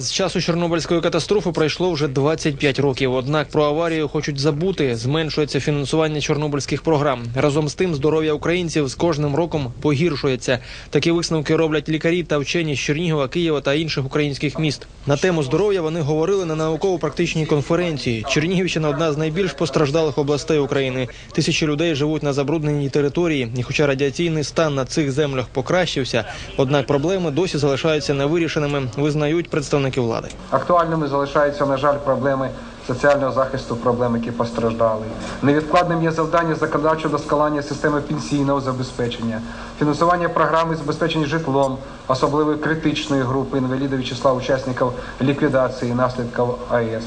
З часу Чорнобильської катастрофи пройшло вже 25 років. Однак про аварію хочуть забути. Зменшується фінансування чорнобильських програм. Разом з тим, здоров'я українців з кожним роком погіршується. Такі висновки роблять лікарі та вчені з Чернігова, Києва та інших українських міст. На тему здоров'я вони говорили на науково-практичній конференції. Чернігівщина одна з найбільш постраждалих областей України. Тисячі людей живуть на забрудненій території. І хоча радіаційний стан на цих землях покращився, однак проблеми досі залишаються невирішеними, визнають представники влади. Актуальними залишаються, на жаль, проблеми соціального захисту, проблеми, які постраждали. Невідкладним є завдання законодавчого доскалання системи пенсійного забезпечення, фінансування програми забезпечення житлом, особливо критичної групи інвалідів і числа учасників ліквідації наслідків АЕС,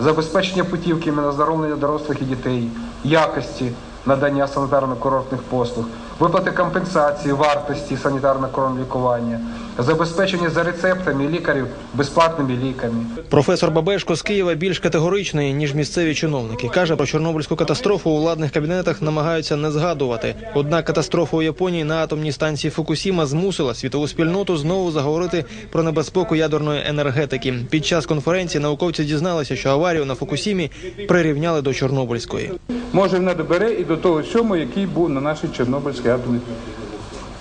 забезпечення путівки на оздоровлення дорослих і дітей, якості надання санітарно-курортних послуг, виплати компенсації вартості санітарно-курортного лікування, забезпечення за рецептами лікарів безплатними ліками. Професор Бабешко з Києва більш категоричний ніж місцеві чиновники. каже про чорнобильську катастрофу у владних кабінетах намагаються не згадувати. Однак катастрофа у Японії на атомній станції Фукусіма змусила світову спільноту знову заговорити про небезпеку ядерної енергетики. Під час конференції науковці дізналися, що аварію на Фукусімі прирівняли до Чорнобильської. може вона добере і до того сьому, який був на нашій Чорнобильській атомній.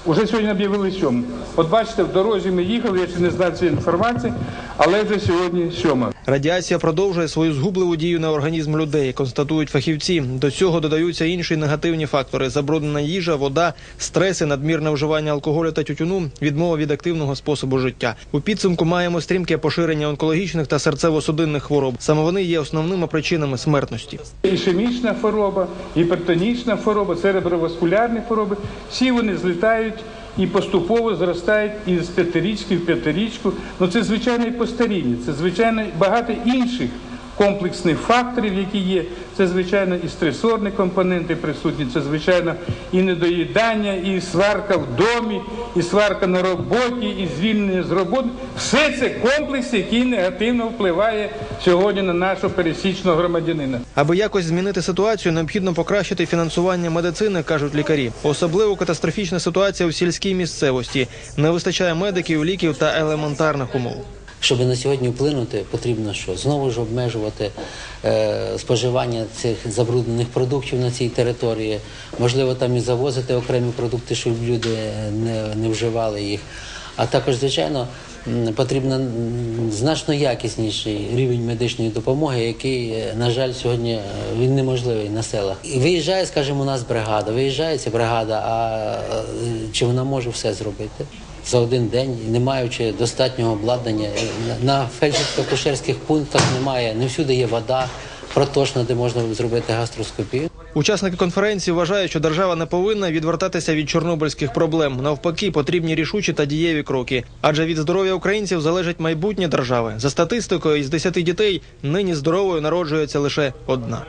Уже сьогодні об'явили сьому. От бачите, в дорозі ми їхали, я ще не знаю цієї інформації, але вже сьогодні сьома. Радіація продовжує свою згубливу дію на організм людей, констатують фахівці. До цього додаються інші негативні фактори: забруднена їжа, вода, стреси, надмірне вживання алкоголю та тютюну, відмова від активного способу життя. У підсумку маємо стрімке поширення онкологічних та серцево-судинних хвороб. Саме вони є основними причинами смертності. Ішемічна хвороба, гіпертонічна хвороба, цереброваскулярні хвороби. Всі вони злітають і поступово зростають із п'ятирічки в п'ятирічку. Ну це звичайне постаріння, це звичайно багато інших комплексних факторів, які є. Це звичайно і стресорні компоненти присутні, це звичайно і недоїдання, і сварка в домі, і сварка на роботі, і звільнення з роботи. Все це комплекс, який негативно впливає сьогодні на нашого пересічного громадянина. Аби якось змінити ситуацію, необхідно покращити фінансування медицини, кажуть лікарі. Особливо катастрофічна ситуація у сільській місцевості. Не вистачає медиків, ліків та елементарних умов. Щоб на сьогодні вплинути, потрібно що знову ж обмежувати е, споживання цих забруднених продуктів на цій території. Можливо, там і завозити окремі продукти, щоб люди не, вживали їх. А також, звичайно, м, потрібно значно якісніший рівень медичної допомоги, який, е, на жаль, сьогодні е, він неможливий на селах. Виїжджає, скажімо, у нас бригада, виїжджає ця бригада, а чи вона може все зробити? За один день, не маючи достатнього обладнання. На фельдшерсько-акушерських пунктах немає, не всюди є вода, проточна, де можна зробити гастроскопію. Учасники конференції вважають, що держава не повинна відвертатися від чорнобильських проблем. Навпаки, потрібні рішучі та дієві кроки. Адже від здоров'я українців залежить майбутнє держави. За статистикою, із 10 дітей нині здоровою народжується лише одна.